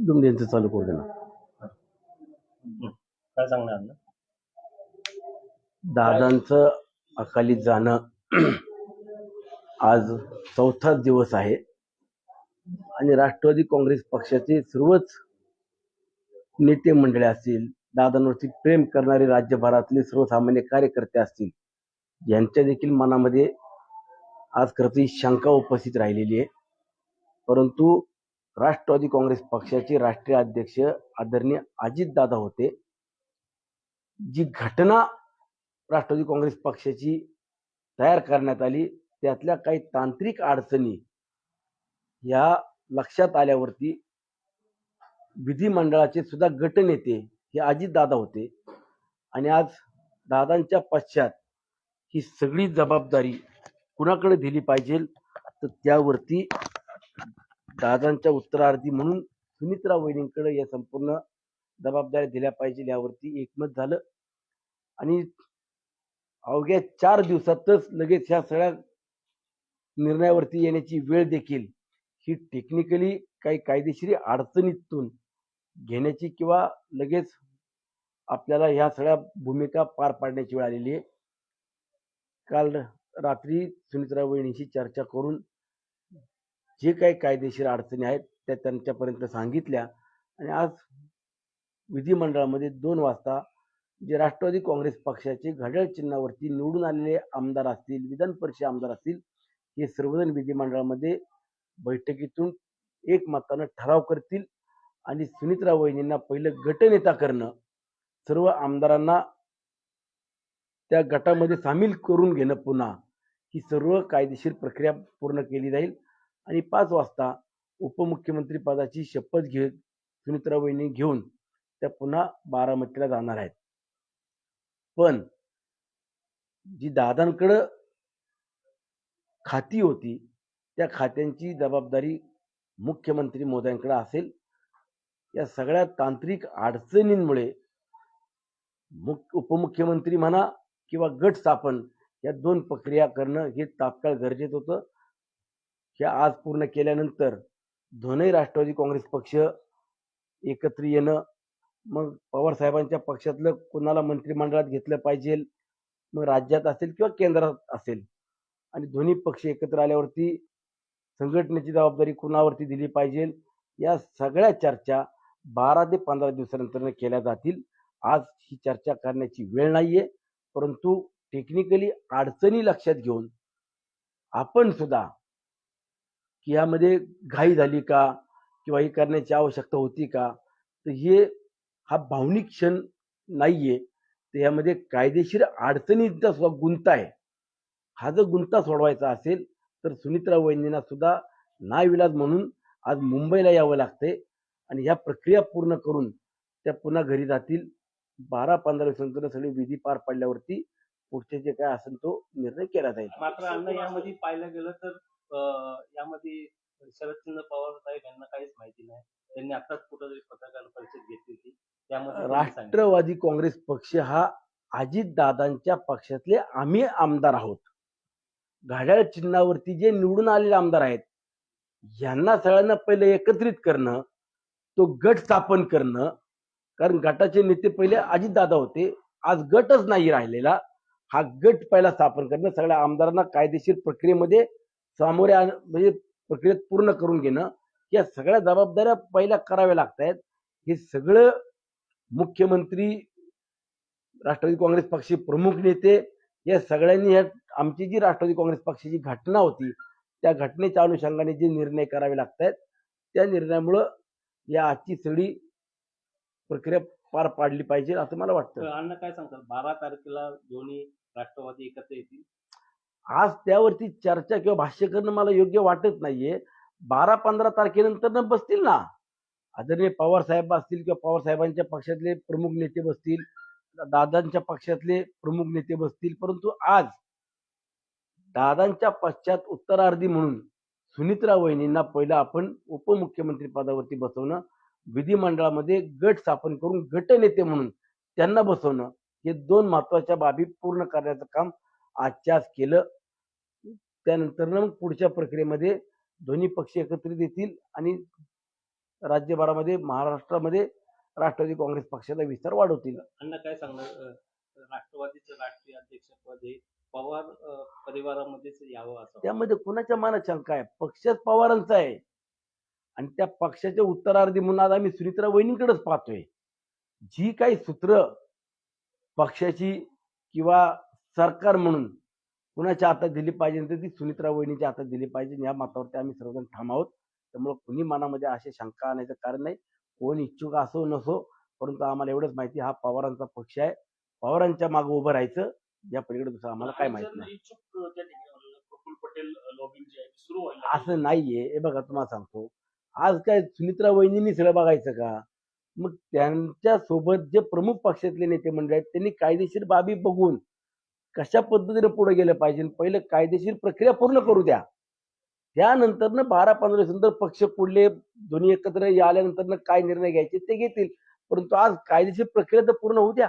दुमडेंचं चालू करू ना. काय सांगणार अण्णा? दादांचं अकाली जाणं आज चौथा दिवस आहे आणि राष्ट्रवादी काँग्रेस पक्षाचे सर्वच नेते मंडळी असतील दादांवरती प्रेम करणारे राज्यभरातले सर्वसामान्य कार्यकर्ते असतील यांच्या देखील मनामध्ये आज खरं ही शंका उपस्थित राहिलेली आहे. परंतु राष्ट्रवादी काँग्रेस पक्षाचे राष्ट्रीय अध्यक्ष आदरणीय अजितदादा होते. जी घटना राष्ट्रवादी काँग्रेस पक्षाची तयार करण्यात आली त्यातल्या काही तांत्रिक अडचणी या लक्षात आल्यावरती विधिमंडळाचे सुद्धा गटनेते हे अजितदादा होते. आणि आज दादांच्या पश्चात ही सगळी जबाबदारी कुणाकडे दिली पाहिजे तर त्यावरती दादांच्या उत्तरार्धी म्हणून सुमित्रा वहिनींकडे या संपूर्ण जबाबदाऱ्या दिल्या पाहिजे यावरती एकमत झालं. आणि अवघ्या चार दिवसातच लगेच ह्या सगळ्या निर्णयावरती येण्याची वेळ देखील ही टेक्निकली काही कायदेशीर अडचणीतून घेण्याची किंवा लगेच आपल्याला ह्या सगळ्या भूमिका पार पाडण्याची वेळ आलेली आहे. काल रात्री सुनित्रा वहिनीशी चर्चा करून जे काही कायदेशीर अडचणी आहेत त्या त्यांच्यापर्यंत सांगितल्या. आणि आज विधिमंडळामध्ये दोन वाजता जे राष्ट्रवादी काँग्रेस पक्षाचे घड्याळ चिन्हावरती निवडून आलेले आमदार असतील विधान परिषद आमदार असतील हे सर्वजण विधिमंडळामध्ये बैठकीतून एकमतानं ठराव करतील. आणि सुनित्रा वहिनींना पहिलं गटनेता करणं सर्व आमदारांना त्या गटामध्ये सामील करून घेणं पुन्हा ही सर्व कायदेशीर प्रक्रिया पूर्ण केली जाईल. आणि पाच वाजता उपमुख्यमंत्री पदाची शपथ घेत सुनित्रा घेऊन त्या पुन्हा बारामतीला जाणार आहेत. पण जी दादांकडं खाती होती त्या खात्यांची जबाबदारी मुख्यमंत्री मोद्यांकडे असेल. या सगळ्या तांत्रिक अडचणींमुळे मुख उपमुख्यमंत्री म्हणा किंवा गट स्थापन या दोन प्रक्रिया करणं हे तात्काळ गरजेचं होतं. ह्या आज पूर्ण केल्यानंतर दोनही राष्ट्रवादी काँग्रेस पक्ष एकत्र येणं मग पवार साहेबांच्या पक्षातलं कुणाला मंत्रिमंडळात घेतलं पाहिजे मग राज्यात असेल किंवा केंद्रात असेल आणि दोन्ही पक्ष एकत्र आल्यावरती संघटनेची जबाबदारी कुणावरती दिली पाहिजे या सगळ्या चर्चा बारा ते पंधरा दिवसानंतर केल्या जातील. आज ही चर्चा करण्याची वेळ नाहीये. परंतु टेक्निकली अडचणी लक्षात घेऊन आपण सुद्धा की यामध्ये घाई झाली का किंवा ही करण्याची आवश्यकता होती का तर हे हा भावनिक क्षण नाहीये. तर यामध्ये कायदेशीर अडचणींचा सुद्धा गुंता आहे. हा जर गुंता सोडवायचा असेल तर सुनित्रा वहिनींना सुद्धा नाविलाज म्हणून आज मुंबईला यावं लागते आणि ह्या प्रक्रिया पूर्ण करून त्या पुन्हा घरी जातील. बारा पंधरा दिवसांतर सगळे विधी पार पडल्यावरती पुढचे जे काय असेल तो निर्णय केला जाईल. मात्र अण्णा यामध्ये पाहायला गेलं तर अं, यामध्ये शरदचंद्र पवार साहेब यांना काहीच माहिती नाही. त्यांनी आताच कुठेतरी पत्रकार परिषद घेतली होती. त्यामध्ये. राष्ट्रवादी काँग्रेस पक्ष हा अजितदादांच्या पक्षातले आम्ही आमदार आहोत. घड्याळ चिन्हावरती जे निवडून आलेले आमदार आहेत यांना सगळ्यांना पहिले एकत्रित करणं तो गट स्थापन करणं कारण गटाचे नेते पहिले अजितदादा होते. आज गटच नाही राहिलेला. हा गट पहिला स्थापन करणं सगळ्या आमदारांना कायदेशीर प्रक्रियेमध्ये सामोरे आण- म्हणजे प्रक्रियेत पूर्ण करून घेणं या सगळ्या जबाबदाऱ्या पहिल्या कराव्या लागत आहेत हे सगळं मुख्यमंत्री राष्ट्रवादी काँग्रेस पक्षाचे प्रमुख नेते या सगळ्यांनी या आमची जी राष्ट्रवादी काँग्रेस पक्षाची घटना होती त्या घटनेच्या अनुषंगाने जे निर्णय करावे लागत आहेत त्या निर्णयामुळं या आजची सगळी प्रक्रिया पार पाडली पाहिजे असं मला वाटतं. अण्णा काय सांगतात? बारा तारखेला दोन्ही राष्ट्रवादी एकत्र येतील? आज त्यावरती चर्चा किंवा भाष्य करणं मला योग्य वाटत नाहीये. बारा पंधरा तारखेनंतर न बसतील ना. आदरणीय पवार साहेब असतील किंवा पवार साहेबांच्या पक्षातले प्रमुख नेते बसतील दादांच्या पक्षातले प्रमुख नेते बसतील परंतु आज दादांच्या पश्चात उत्तरार्धी म्हणून सुनित्रा वहिनींना पहिलं आपण उपमुख्यमंत्री पदावरती बसवणं विधिमंडळामध्ये गट स्थापन करून गटनेते म्हणून त्यांना बसवणं हे दोन महत्त्वाच्या बाबी पूर्ण करण्याचं काम आजच्या आज केलं. त्यानंतर मग पुढच्या प्रक्रियेमध्ये दोन्ही पक्ष एकत्रित येतील आणि राज्यभरामध्ये महाराष्ट्रामध्ये राष्ट्रवादी काँग्रेस पक्षाचा विस्तार वाढवतील. अण्णा काय सांगणार? राष्ट्रवादीचं राष्ट्रीय अध्यक्षपद हे पवार परिवारामध्येच यावं असं त्यामध्ये कुणाच्या मनात शंका आहे? पक्षच पवारांचा आहे. आणि त्या पक्षाच्या उत्तरार्धी म्हणून आज आम्ही सुनित्रा वहिनीकडेच पाहतोय. जी काही सूत्र पक्षाची किंवा सरकार म्हणून कुणाच्या हातात दिली पाहिजे तर ती सुनित्रा वहिनीच्या हातात दिली पाहिजे या मतावरती आम्ही सर्वजण ठाम आहोत. त्यामुळे कुणी मनामध्ये असे शंका आणायचं कारण नाही. कोण इच्छुक असो नसो परंतु आम्हाला एवढंच माहिती हा पवारांचा पक्ष आहे. पवारांच्या मागे उभं राहायचं या पलीकडे दुसरं आम्हाला काय माहीत नाही. असं नाहीये. हे बघा तुम्हाला सांगतो. आज काय सुमित्रा वहिनींनी सगळं बघायचं का? मग त्यांच्यासोबत जे प्रमुख पक्षातले नेते मंडळ आहेत त्यांनी कायदेशीर बाबी बघून कशा पद्धतीने पुढे गेलं पाहिजे पहिलं कायदेशीर प्रक्रिया पूर्ण करू द्या. त्यानंतर बारा पंधरा दिवसानंतर पक्ष पुढले दोन्ही एकत्र आल्यानंतर काय निर्णय घ्यायचे ते घेतील. परंतु आज कायदेशीर प्रक्रिया तर पूर्ण होऊ द्या.